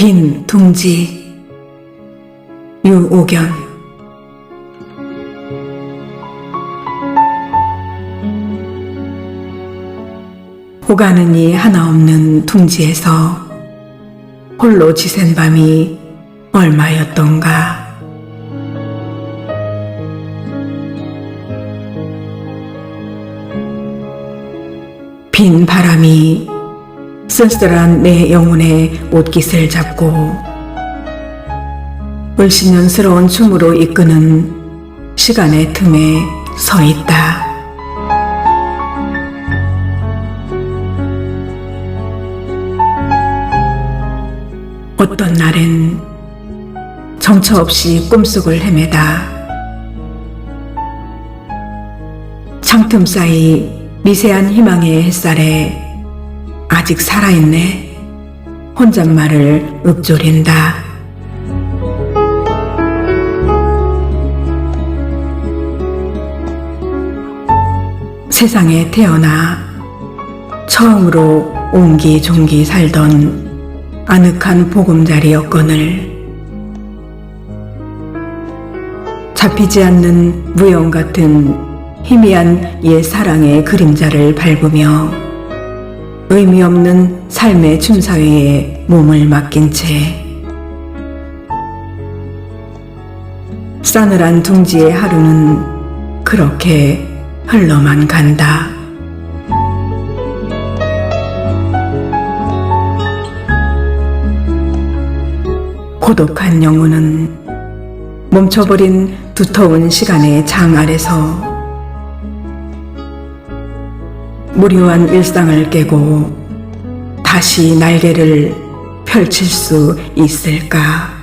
빈 둥지. 유오견 오가는 이 하나 없는 둥지에서 홀로 지샌 밤이 얼마였던가. 빈 바람이 쓸쓸한 내 영혼의 옷깃을 잡고 을신년스러운 춤으로 이끄는 시간의 틈에 서 있다. 어떤 날엔 정처 없이 꿈속을 헤매다 창틈 사이 미세한 희망의 햇살에 아직 살아있네. 혼잣말을 읊조린다. 세상에 태어나 처음으로 옹기종기 살던 아늑한 보금자리였거늘 잡히지 않는 무용 같은 희미한 옛 사랑의 그림자를 밟으며 의미 없는 삶의 춤사위에 몸을 맡긴 채 싸늘한 둥지의 하루는 그렇게 흘러만 간다. 고독한 영혼은 멈춰버린 두터운 시간의 장 아래서 무료한 일상을 깨고 다시 날개를 펼칠 수 있을까?